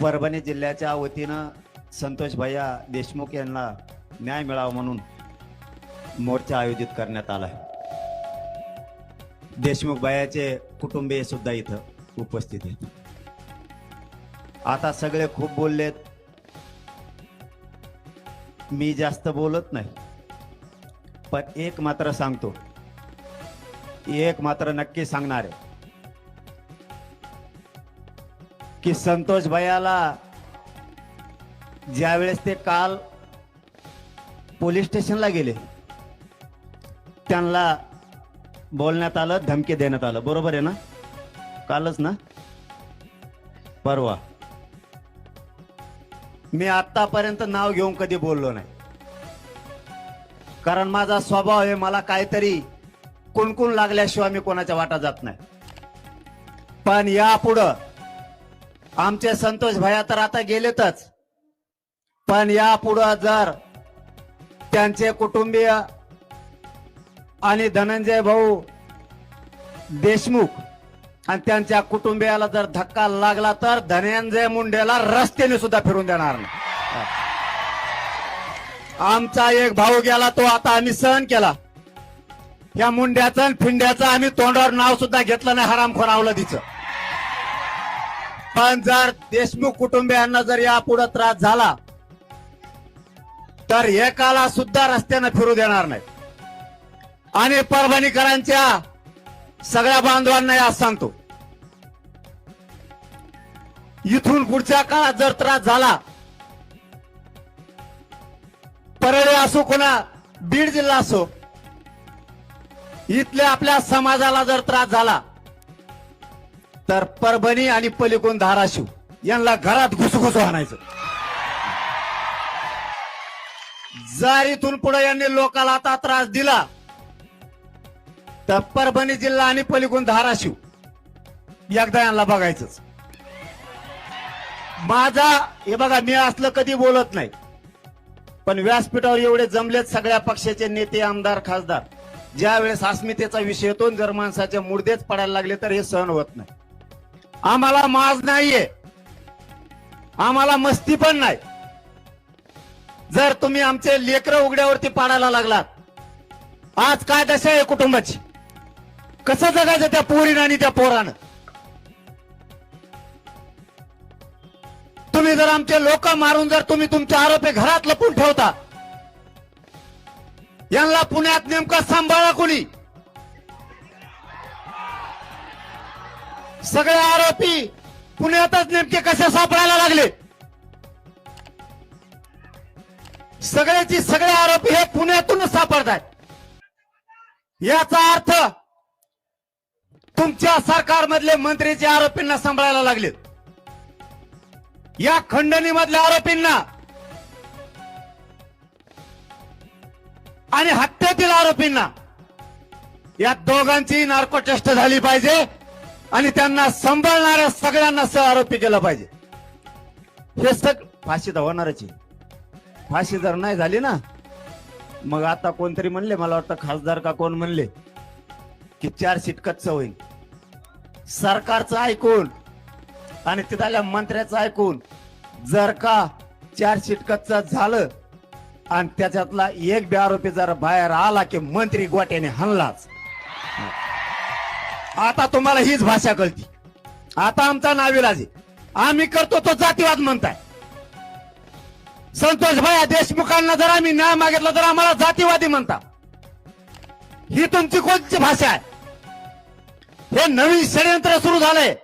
परभणी जिल्ह्याच्या वतीनं संतोष भैया देशमुख यांना न्याय मिळावा म्हणून मोर्चा आयोजित करण्यात आला देशमुख भैयाचे कुटुंबीय सुद्धा इथं उपस्थित आहेत. आता सगळे खूप बोललेत. मी जास्त बोलत नाही पण एक मात्र सांगतो. एक मात्र नक्की सांगणार आहे. की संतोष भैयाला ज्यावेळेस ते काल पोलीस स्टेशनला गेले त्यांना बोलण्यात आलं धमकी देण्यात आलं. बरोबर आहे ना? कालच ना? परवा. मी आतापर्यंत नाव घेऊन कधी बोललो नाही. कारण माझा स्वभाव आहे मला काहीतरी कुणकुण लागल्याशिवाय मी कोणाच्या वाटा जात नाही. पण यापुढं आमचे संतोष भैया तर आता गेलेतच. पण यापुढं जर त्यांचे कुटुंबीय आणि धनंजय भाऊ देशमुख आणि त्यांच्या कुटुंबियाला जर धक्का लागला तर धनंजय मुंडेला रस्त्याने सुद्धा फिरून देणार नाही. आमचा एक भाऊ गेला तो आता आम्ही सहन केला. या मुंड्याचं फिंड्याचं आम्ही तोंडावर नाव सुद्धा घेतलं नाही हरामखोर तिचं पण जर देशमुख कुटुंबियांना जर यापुढे त्रास झाला तर एकाला सुद्धा रस्त्यानं फिरू देणार नाही. आणि परभणीकरांच्या सगळ्या बांधवांना या सांगतो. इथून पुढच्या काळात जर त्रास झाला परळी असो कोणा बीड जिल्हा असो इथल्या आपल्या समाजाला जर त्रास झाला तर परभणी आणि पलिकोण धाराशिव यांना घरात घुसघुस आणायचं. जर इथून पुढे यांनी लोकाला आता त्रास दिला. तर परभणी जिल्हा आणि पलिकोण धाराशिव एकदा यांना बघायचंच. माझा हे बघा मी असलं कधी बोलत नाही. पण व्यासपीठावर एवढे जमलेत सगळ्या पक्षाचे नेते आमदार खासदार. ज्या वेळेस अस्मितेचा विषय येतो जर माणसाच्या मुर्देच पडायला लागले तर हे सहन होत नाही. आम्हाला माज नाहीये. आम्हाला मस्ती पण नाही. जर तुम्ही आमचे लेकर उघड्यावरती पाडायला लागलात आज काय दशा आहे कुटुंबाची? कसं जगायचं त्या पोरीनं आणि त्या पोरानं? तुम्ही जर आमचे लोक मारून जर तुम्ही तुमचे आरोपी घरात लपून ठेवता यांना पुण्यात नेमकं सांभाळा कोणी? सगळे आरोपी पुण्यातच नेमके कसे सापडायला लागले? सगळ्याची सगळे आरोपी हे पुण्यातूनच सापडतात याचा अर्थ तुमच्या सरकारमधले मंत्रीचे आरोपींना सांभाळायला लागलेत या खंडणीमधल्या आरोपींना आणि हत्येतील आरोपींना या दोघांची नार्कोटेस्ट झाली पाहिजे. आणि त्यांना सांभाळणाऱ्या सगळ्यांना सह आरोपी केलं पाहिजे. हे सग फाशी तर होणारच आहे. फाशी जर नाही झाली ना मग आता कोणतरी म्हणले मला वाटतं खासदार का कोण म्हणले की चार सीट कच्च होईल. सरकारचं ऐकून आणि तिथल्या मंत्र्याचं ऐकून जर का चार सीट कच्च झालं आणि त्याच्यातला एक बी आरोपी जर बाहेर आला की मंत्री गोट्याने हल्लाच. आता तुम्हाला हीच भाषा कळती. आता आमचा नाविलाज आहे. आम्ही करतो तो जातीवाद म्हणताय. संतोष भाया देशमुखांना जर आम्ही न्याय मागितला तर आम्हाला जातीवादी म्हणता. ही तुमची कोणती भाषा आहे? हे नवीन षडयंत्र सुरू झालंय.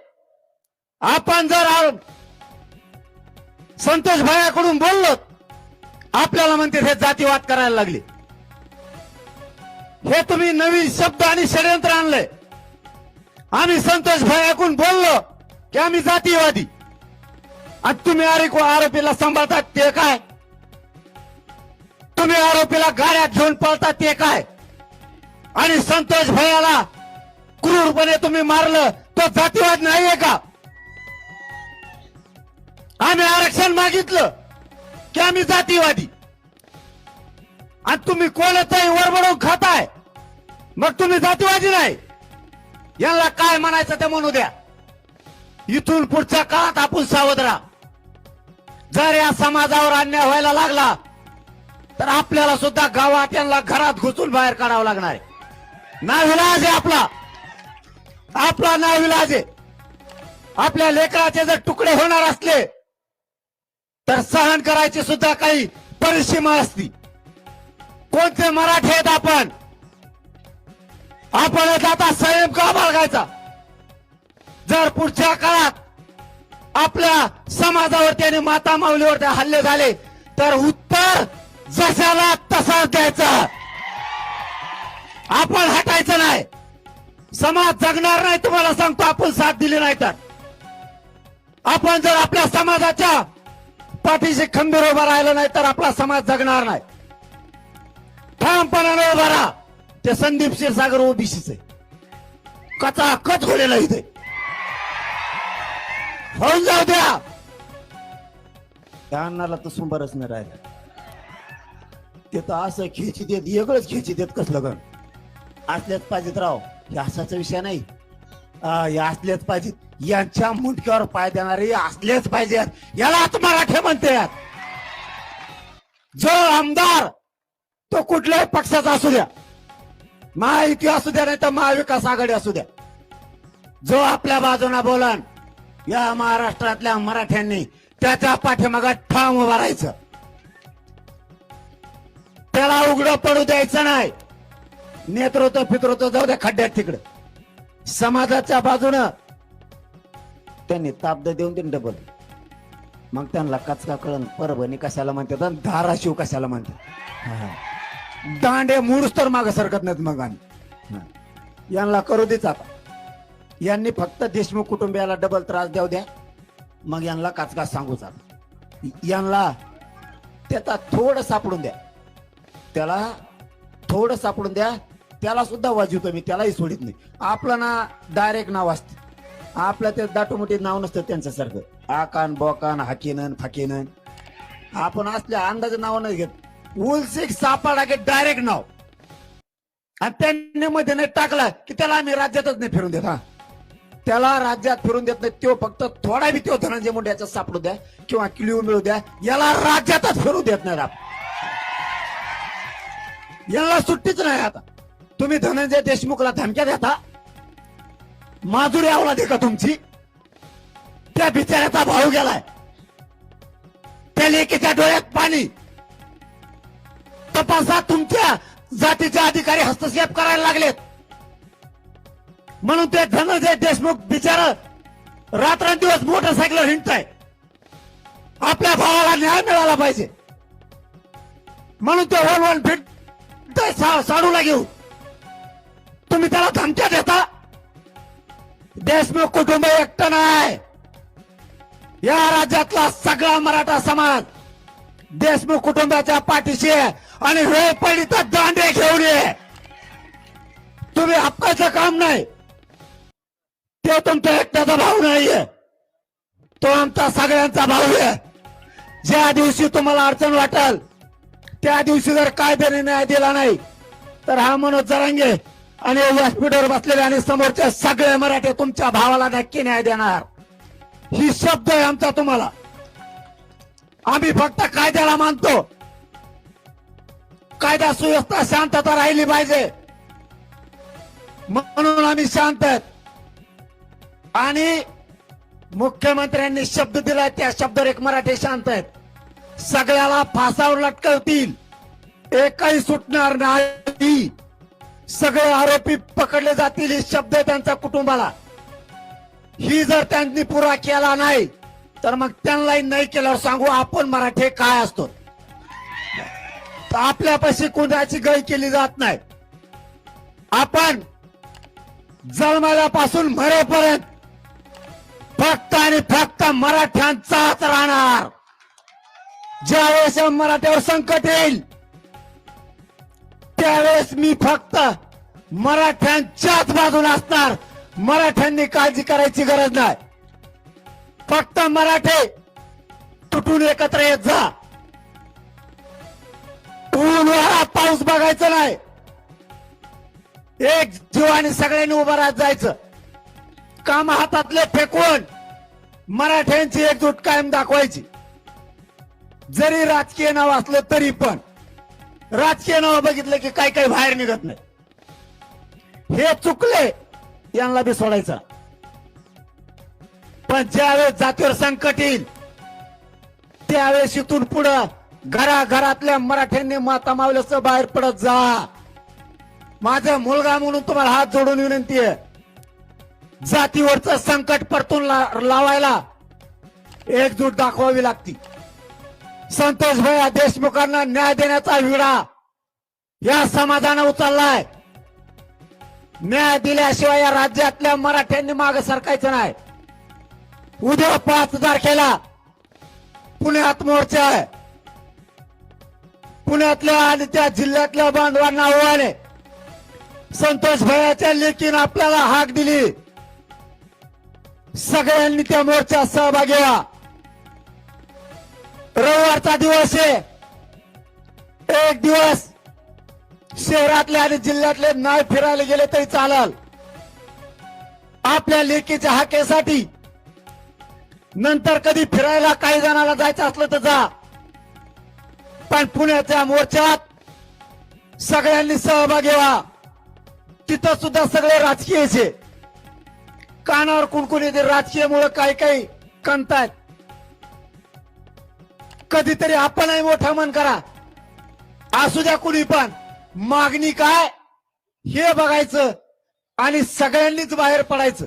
आपण जर संतोष भायाकडून बोललो आपल्याला म्हणते हे जातीवाद करायला लागले. हे तुम्ही नवीन शब्द आणि षडयंत्र आणलंय. आम्ही संतोष भायाकडून बोललो की आम्ही जातीवादी आणि तुम्ही अरे आरोपीला सांभाळतात ते काय? तुम्ही आरोपीला गाड्यात घेऊन पळतात ते काय? आणि संतोष भैयाला क्रूरपणे तुम्ही मारलं तो जातीवाद नाहीये का? आम्ही आरक्षण मागितलं की आम्ही जातीवादी. आणि तुम्ही कोणताही वरबडून खाताय मग तुम्ही जातीवादी नाही. यांना काय म्हणायचं ते म्हणू द्या. इथून पुढच्या काळात आपण सावध राहा जर या समाजावर अन्याय व्हायला लागला तर आपल्याला सुद्धा गावात यांना घरात घुसून बाहेर काढावं लागणार आहे. नाविलाज आहे आपला. आपला नाविलाज आहे. आपल्या लेकराचे जर तुकडे होणार असले तर सहन करायची सुद्धा काही परिसीमा असती. कोणते मराठी आहेत आपण? आपण आता संयम का बाळगायचा? जर पुढच्या काळात आपल्या समाजावरती आणि माता माऊलीवरती हल्ले झाले तर उत्तर जशाला तसाच द्यायचा. आपण हटायचं नाही. समाज जगणार नाही तुम्हाला सांगतो आपण साथ दिली नाही तर. आपण जर आपल्या समाजाच्या पाठीशी खंबीर उभा राहिलं नाही तर आपला समाज जगणार नाही. ठामपणाने उभा राहा. ते संदीप क्षीरसागर ओबीसीच. आहे कचा कच होलेला इथे. होऊन जाऊ द्या. त्या अन्नाला तर सुंबरच नाही राहिलं. ते तर असं खेची देत वेगळंच खेची देत कसलं गण? असल्याच पाहिजेत राव हे असाचा विषय नाही. हे असलेच पाहिजेत. यांच्या मुंडक्यावर पाय देणारे असलेच पाहिजेत. यालाच मराठे म्हणतात. जो आमदार तो कुठल्याही पक्षाचा असू द्या. महायुती असू द्या नाही तर महाविकास आघाडी असू द्या. जो आपल्या बाजूला बोलन या महाराष्ट्रातल्या मराठ्यांनी त्याच्या पाठीमागात ठाम उभा राहायचं. त्याला उघडं पडू द्यायचं नाही. नेतृत्व पितृत्व जाऊ द्या खड्ड्यात तिकडं. समाजाच्या बाजूनं त्यांनी ताब्द देऊन त्यांनी डबल मग त्यांना कचका कळण परभणी कशाला म्हणतात धाराशिव कशाला म्हणतात? हा. दांडे मूळच तर माग सरकत नाहीत मग आम्ही यांना करू देच आता यांनी फक्त देशमुख कुटुंबियाला डबल त्रास देऊ द्या. मग यांना काचकाच सांगूच आता यांना त्याचा थोडं सापडून द्या. त्याला थोडं सापडून द्या. त्याला सुद्धा वाजवतो मी त्यालाही सोडित नाही. आपलं ना डायरेक्ट नाव असतं. आपलं ते दाटोमोटी नाव नसतं त्यांच्यासारखं. आकान बोकान हाकेनन फाकेनन. आपण असल्या अंदाज नाव नाही घेत. उलसिक सापाडा की डायरेक्ट नाव. आणि त्यांनी मध्ये नाही टाकला की त्याला आम्ही राज्यातच नाही फिरून देत हा. त्याला राज्यात फिरून देत नाही तो फक्त थोडा बी तो धनंजय मुंड्याचा सापडू द्या किंवा किलिओ मिळू द्या याला राज्यातच फिरू देत नाही आपण याला सुट्टीच नाही आता. तुम्ही धनंजय देशमुखला धमक्या देता माजुरी आवला दे का तुमची? त्या बिचाऱ्याचा भाऊ गेलाय. त्या लेकीच्या डोळ्यात पाणी. तपासात तुमच्या जातीचे अधिकारी हस्तक्षेप करायला लागलेत. म्हणून ते धनंजय देशमुख बिचार रात्रंदिवस मोटरसायकल हिंडताय. आपल्या भावाला न्याय मिळाला पाहिजे. म्हणून ते वन वन फिट साडूला घेऊ तुम्ही त्याला धमक्या देता? देशमुख कुटुंब एकटं नाही. या राज्यातला सगळा मराठा समाज देशमुख कुटुंबाच्या पाठीशी आहे. आणि वेळ पडली तर दांडे घेऊन ये. तुम्ही हक्काचं काम नाही. ते तुमचा एकट्याचा भाऊ नाहीये. तो आमचा सगळ्यांचा भाऊ आहे. ज्या दिवशी तुम्हाला अडचण वाटेल त्या दिवशी जर कायद्याने न्याय दिला नाही तर हा मनोज जरांगे आणि व्यासपीठावर बसलेले आणि समोरचे सगळे मराठे तुमच्या भावाला नक्की न्याय देणार. ही शब्द आहे आमचा तुम्हाला. आम्ही फक्त कायद्याला मानतो. कायदा सुव्यवस्था शांतता राहिली पाहिजे. म्हणून आम्ही शांत आहेत. आणि मुख्यमंत्र्यांनी शब्द दिलाय त्या शब्दावर एक मराठी शांत आहेत. सगळ्याला फासावर लटकवतील. एकही सुटणार नाही. सगळे आरोपी पकडले जातील हे शब्द आहे त्यांच्या कुटुंबाला. ही जर त्यांनी पुरा केला नाही तर मग त्यांनाही नाही केल्यावर सांगू आपण मराठे काय असतो. तर आपल्यापाशी कुणाची गय केली जात नाही. आपण जन्मल्यापासून मरेपर्यंत फक्त आणि फक्त मराठ्यांचाच राहणार. ज्यावेळेस मराठ्यावर संकट येईल त्यावेळेस मी फक्त मराठ्यांच्याच बाजून असणार. मराठ्यांनी काळजी करायची गरज नाही. फक्त मराठे तुटून एकत्र येत जा. ऊन पाऊस बघायचा नाही. एक जीवाने सगळ्यांनी उभं राहत जायचं. काम हातातले फेकून मराठ्यांची एकजूट कायम दाखवायची. जरी राजकीय नाव असलं तरी पण राजकीय नाव बघितलं की काही काही बाहेर निघत नाही. हे चुकले यांना बी सोडायचं. पण ज्यावेळेस जातीवर संकट येईल त्यावेळेस इथून पुढं घराघरातल्या मराठ्यांनी माता मावल्याचं बाहेर पडत जा. माझा मुलगा म्हणून तुम्हाला हात जोडून विनंती आहे. जातीवरचं संकट परतून ला- लावायला एकजूट दाखवावी लागती. संतोष भैया देशमुखांना न्याय देण्याचा विडा या समाजानं उचललाय. न्याय दिल्याशिवाय या राज्यातल्या मराठ्यांनी माग सरकायचं नाही. उद्या पाच तारखेला पुण्यात मोर्चा आहे. पुण्यातल्या आणि त्या जिल्ह्यातल्या बांधवांना आव्हाने. संतोष भयाच्या लेखीन आपल्याला हाक दिली. सगळ्यांनी त्या मोर्चात सहभागी व्हा. रविवारचा दिवस आहे. एक दिवस शहरातले आणि जिल्ह्यातले नाही फिरायला गेले तरी चालल. आपल्या लेकीच्या हाकेसाठी नंतर कधी फिरायला काही जणांना जायचं असलं तर जा. पण पुण्याच्या मोर्चात सगळ्यांनी सहभागी व्हा. तिथं सुद्धा सगळे राजकीयचे कानावर कुणकुण येते राजकीयमुळे काही काही कणतायत कधीतरी आपणही मोठा मन करा. असू द्या कुणी पण. मागणी काय? हे बघायचं आणि सगळ्यांनीच बाहेर पडायचं.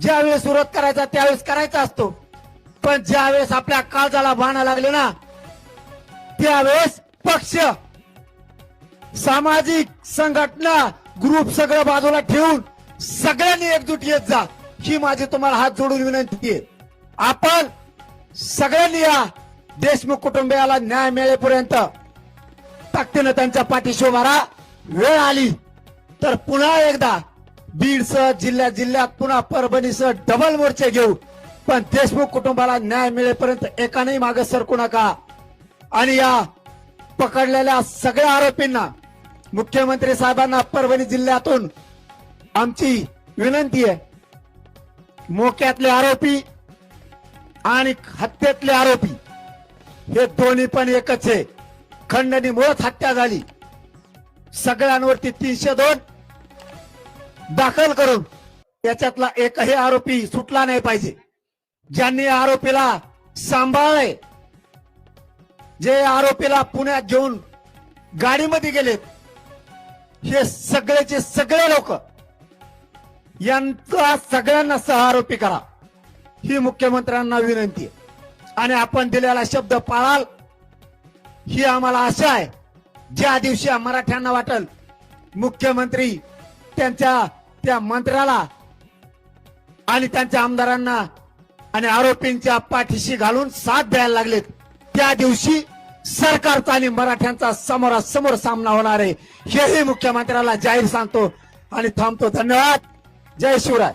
ज्यावेळेस विरोध करायचा त्यावेळेस करायचा असतो. पण ज्यावेळेस आपल्या काळजाला बाणा लागले ना त्यावेळेस पक्ष सामाजिक संघटना ग्रुप सगळं बाजूला ठेवून सगळ्यांनी एकजूट येत जा. ही माझी तुम्हाला हात जोडून विनंती आहे. आपण सगळ्यांनी या देशमुख कुटुंबियाला न्याय मिळेपर्यंत ताकदीनं त्यांच्या पाठीशी उभा वेळ आली तर पुन्हा एकदा बीडसह जिल्ह्या जिल्ह्यात पुन्हा परभणीसह डबल मोर्चे घेऊ. पण देशमुख कुटुंबाला न्याय मिळेपर्यंत एकाने मागे सरकू नका. आणि या पकडलेल्या सगळ्या आरोपींना मुख्यमंत्री साहेबांना परभणी जिल्ह्यातून आमची विनंती आहे मोक्यातले आरोपी आणि हत्येतले आरोपी हे दोन्ही पण एकच आहे. खंडणीमुळेच हत्या झाली. सगळ्यांवरती तीनशे दोन दाखल करून त्याच्यातला एकही आरोपी सुटला नाही पाहिजे. ज्यांनी आरोपीला सांभाळले जे आरोपीला पुण्यात घेऊन गाडीमध्ये गेलेत हे सगळेचे सगळे लोक यांचा सगळ्यांना सह आरोपी करा. ही मुख्यमंत्र्यांना विनंती आहे. आणि आपण दिलेला शब्द पाळाल ही आम्हाला आशा आहे. ज्या दिवशी मराठ्यांना वाटल मुख्यमंत्री त्यांच्या त्या मंत्र्याला आणि त्यांच्या आमदारांना आणि आरोपींच्या पाठीशी घालून साथ द्यायला लागलेत. त्या दिवशी सरकारचा आणि मराठ्यांचा समोरासमोर सामना होणार आहे. हेही मुख्यमंत्र्याला जाहीर सांगतो आणि थांबतो. धन्यवाद. जय शिवराय.